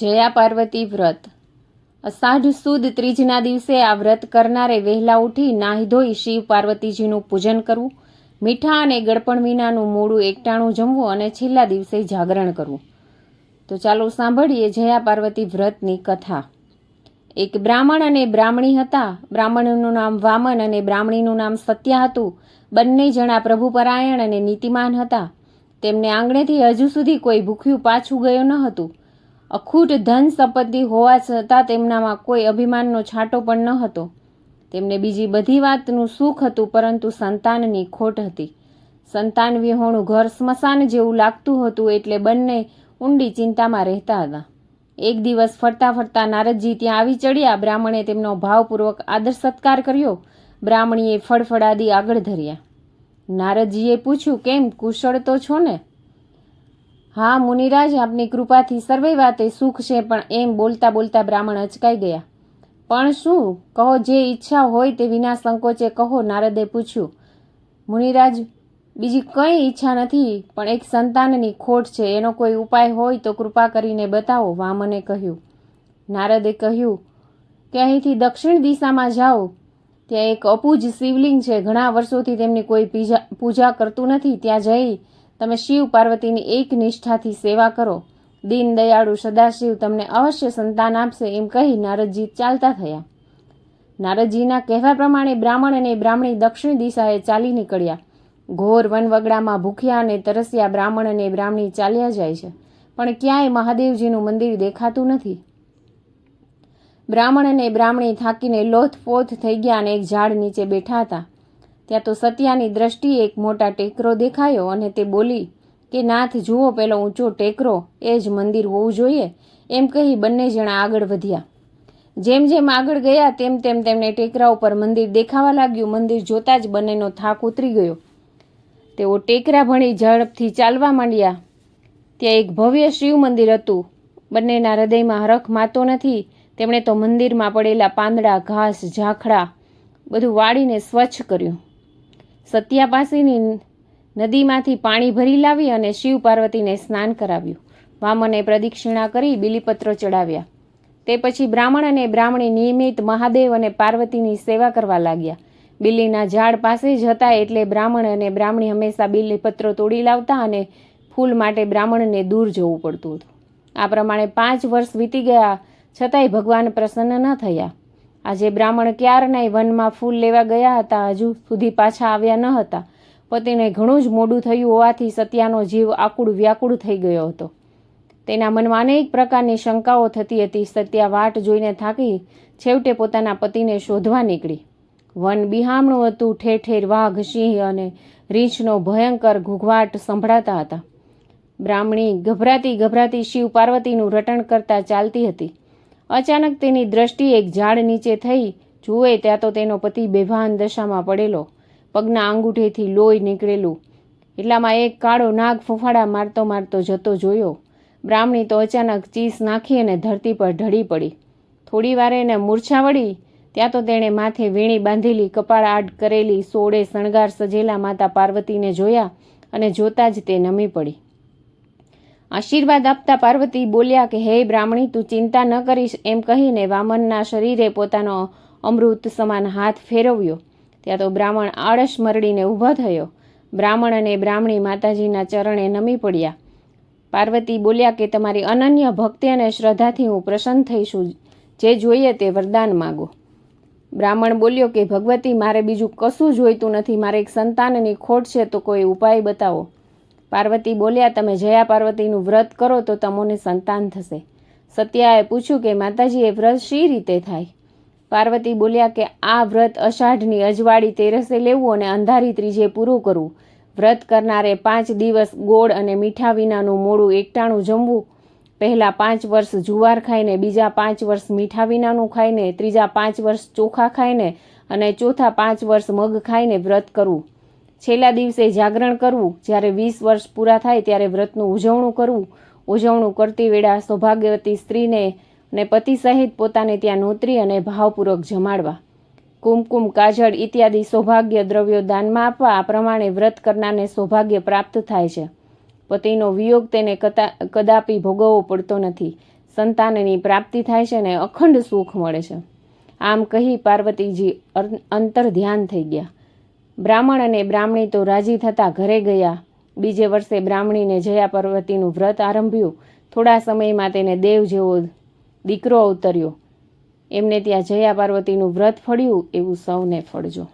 જયા પાર્વતી વ્રત. અષાઢ સુદ ત્રીજના દિવસે આ વ્રત કરનારે વહેલા ઉઠી નાહી ધોઈ શિવ પાર્વતીજીનું પૂજન કરવું, મીઠા અને ગળપણ વિનાનું મોડું એકટાણું જમવું અને છેલ્લા દિવસે જાગરણ કરવું. તો ચાલો સાંભળીએ જયા પાર્વતી વ્રતની કથા. એક બ્રાહ્મણ અને બ્રાહ્મણી હતા. બ્રાહ્મણનું નામ વામન અને બ્રાહ્મણીનું નામ સત્યા હતું. બંને જણા પ્રભુપરાયણ અને નીતિમાન હતા. તેમને આંગણેથી હજુ સુધી કોઈ ભૂખ્યું પાછું ગયું ન હતું. અખૂટ ધન સંપત્તિ હોવા છતાં તેમનામાં કોઈ અભિમાનનો છાંટો પણ ન હતો. તેમને બીજી બધી વાતનું સુખ હતું, પરંતુ સંતાનની ખોટ હતી. સંતાન વિહોણું ઘર સ્મશાન જેવું લાગતું હતું એટલે બંને ઊંડી ચિંતામાં રહેતા હતા. એક દિવસ ફરતા ફરતા નારદજી ત્યાં આવી ચડ્યા. બ્રાહ્મણે તેમનો ભાવપૂર્વક આદર સત્કાર કર્યો. બ્રાહ્મણીએ ફળફડાદી આગળ ધર્યા. નારદજીએ પૂછ્યું, કેમ? કુશળ તો છો ને? હા, મુનિરાજ, આપની કૃપાથી સર્વે વાતે સુખ છે, પણ એમ બોલતા બોલતા બ્રાહ્મણ અચકાઈ ગયા. પણ શું? કહો જે ઈચ્છા હોય તે વિના સંકોચે કહો, નારદે પૂછ્યું. મુનિરાજ, બીજી કંઈ ઈચ્છા નથી, પણ એક સંતાનની ખોટ છે, એનો કોઈ ઉપાય હોય તો કૃપા કરીને બતાવો વામને કહ્યું. નારદે કહ્યું, કે અહીંથી દક્ષિણ દિશામાં જાઓ. ત્યાં એક અપૂજ શિવલિંગ છે. ઘણા વર્ષોથી તેમની કોઈ પીજા, પૂજા કરતું નથી. ત્યાં જઈ તમે શિવ પાર્વતીની એક નિષ્ઠાથી સેવા કરો. દીન દયાળુ સદાશિવ તમને અવશ્ય સંતાન આપશે એમ કહી નારદજી ચાલતા થયા. નારદજીના કહેવા પ્રમાણે બ્રાહ્મણ અને બ્રાહ્મણી દક્ષિણ દિશાએ ચાલી નીકળ્યા. ઘોર વનવગડામાં ભૂખ્યા અને તરસ્યા બ્રાહ્મણ અને બ્રાહ્મણી ચાલ્યા જાય છે, પણ ક્યાંય મહાદેવજીનું મંદિર દેખાતું નથી. બ્રાહ્મણ અને બ્રાહ્મણી થાકીને લોથપોથ થઈ ગયા અને એક ઝાડ નીચે બેઠા હતા. ત્યાં તો સત્યાની દ્રષ્ટિએ એક મોટા ટેકરો દેખાયો અને તે બોલી, કે નાથ, જુઓ પેલો ઊંચો ટેકરો, એ જ મંદિર હોવું જોઈએ. એમ કહી બંને જણા આગળ વધ્યા. જેમ જેમ આગળ ગયા, તેમ તેમ તેમને ટેકરા ઉપર મંદિર દેખાવા લાગ્યું, મંદિર જોતાં જ બંનેનો થાક ઉતરી ગયો. તેઓ ટેકરા ભણી ઝડપથી ચાલવા માંડ્યા. ત્યાં એક ભવ્ય શિવ મંદિર હતું. બંનેના હૃદયમાં હરખ માતો નથી. તેમણે તો મંદિરમાં પડેલા પાંદડા, ઘાસ, ઝાખડા બધું વાળીને સ્વચ્છ કર્યું. સત્યા પાસેની નદીમાંથી પાણી ભરી લાવી અને શિવ પાર્વતીને સ્નાન કરાવ્યું. વામને પ્રદક્ષિણા કરી બિલીપત્રો ચડાવ્યા. તે પછી બ્રાહ્મણ અને બ્રાહ્મણી નિયમિત મહાદેવ અને પાર્વતીની સેવા કરવા લાગ્યા. બિલીના ઝાડ પાસે જ હતા એટલે બ્રાહ્મણ અને બ્રાહ્મણી હંમેશા બિલીપત્રો તોડી લાવતા અને ફૂલ માટે બ્રાહ્મણને દૂર જવું પડતું હતું. આ પ્રમાણે પાંચ વર્ષ વીતી ગયા, છતાંય ભગવાન પ્રસન્ન ન થયા. આજે બ્રાહ્મણ ક્યારનાય વનમાં ફૂલ લેવા ગયા હતા. હજુ સુધી પાછા આવ્યા ન હતા. પતિને ઘણું જ મોડું થયું હોવાથી સત્યાનો જીવ આકુળ વ્યાકુળ થઈ ગયો હતો. તેના મનમાં અનેક પ્રકારની શંકાઓ થતી હતી. સત્યા વાટ જોઈને થાકી છેવટે પોતાના પતિને શોધવા નીકળી. વન બિહામણું હતું. ઠેર ઠેર વાઘ, સિંહ અને રીંછનો ભયંકર ઘૂઘવાટ સંભળાતા હતા. બ્રાહ્મણી ગભરાતી ગભરાતી શિવ પાર્વતીનું રટણ કરતા ચાલતી હતી. અચાનક તેની દ્રષ્ટિ એક ઝાડ નીચે થઈ. જુએ ત્યાં તો તેનો પતિ બેભાન દશામાં પડેલો. પગના આંગૂઠેથી લોહી નીકળેલું. એટલામાં એક કાળો નાગ ફૂફાડા મારતો મારતો જતો જોયો. બ્રાહ્મણી તો અચાનક ચીસ નાખી અને ધરતી પર ઢળી પડી. થોડી વારે એને મૂર્છા વળી. ત્યાં તો તેણે માથે વીણી બાંધેલી કપાળ આડ કરેલી સોળે શણગાર સજેલા માતા પાર્વતીને જોયા અને જોતા જ તે નમી પડી. આશીર્વાદ આપતા પાર્વતી બોલ્યા કે, હે બ્રાહ્મણી, તું ચિંતા ન કરીશ. એમ કહીને વામનના શરીરે પોતાનો અમૃત સમાન હાથ ફેરવ્યો. ત્યાં તો બ્રાહ્મણ આળસ મરડીને ઊભો થયો. બ્રાહ્મણ અને બ્રાહ્મણી માતાજીના ચરણે નમી પડ્યા. પાર્વતી બોલ્યા કે, તમારી અનન્ય ભક્તિ અને શ્રદ્ધાથી હું પ્રસન્ન થઈશું. જે જોઈએ તે વરદાન માગો. બ્રાહ્મણ બોલ્યો કે, ભગવતી, મારે બીજું કશું જોઈતું નથી. મારે એક સંતાનની ખોટ છે, તો કોઈ ઉપાય બતાવો. પાર્વતી બોલ્યા, તમે જયા પાર્વતીનું વ્રત કરો તો તમને સંતાન થશે. સત્યાએ પૂછ્યું કે માતાજી એ વ્રત શી રીતે થાય? પાર્વતી બોલ્યા કે, આ વ્રત અષાઢની અજવાળી તેરસે લેવું અને અંધારી ત્રીજે પૂરું કરવું. વ્રત કરનારે પાંચ દિવસ ગોળ અને મીઠા વિનાનું મોડું એકટાણું જમવું. પહેલાં પાંચ વર્ષ જુવાર ખાઈને, બીજા પાંચ વર્ષ મીઠા વિનાનું ખાઈને, ત્રીજા પાંચ વર્ષ ચોખા ખાઈને અને ચોથા પાંચ વર્ષ મગ ખાઈને વ્રત કરવું. છેલ્લા દિવસે જાગરણ કરવું, જ્યારે વીસ વર્ષ પૂરા થાય ત્યારે વ્રતનું ઉજવણું કરવું. ઉજવણું કરતી વેળા સૌભાગ્યવતી સ્ત્રીને અને પતિ સહિત પોતાને ત્યાં નોતરી અને ભાવપૂર્વક જમાડવા. કુમકુમ, કાજળ ઇત્યાદિ સૌભાગ્ય દ્રવ્યો દાનમાં આપવા, આ પ્રમાણે વ્રત કરનારને સૌભાગ્ય પ્રાપ્ત થાય છે. પતિનો વિયોગ તેને કદા કદાપી ભોગવવો પડતો નથી. સંતાનની પ્રાપ્તિ થાય છે ને અખંડ સુખ મળે છે. આમ કહી પાર્વતીજી અંતર ધ્યાન થઈ ગયા. બ્રાહ્મણ અને બ્રાહ્મણી તો રાજી થતા ઘરે ગયા. બીજે વર્ષે બ્રાહ્મણીને જયા પાર્વતીનું વ્રત આરંભ્યું. થોડા સમયમાં તેને દેવ જેવો દીકરો અવતર્યો. એમને ત્યાં જયા પાર્વતીનું વ્રત ફળ્યું, એવું સૌને ફળજો.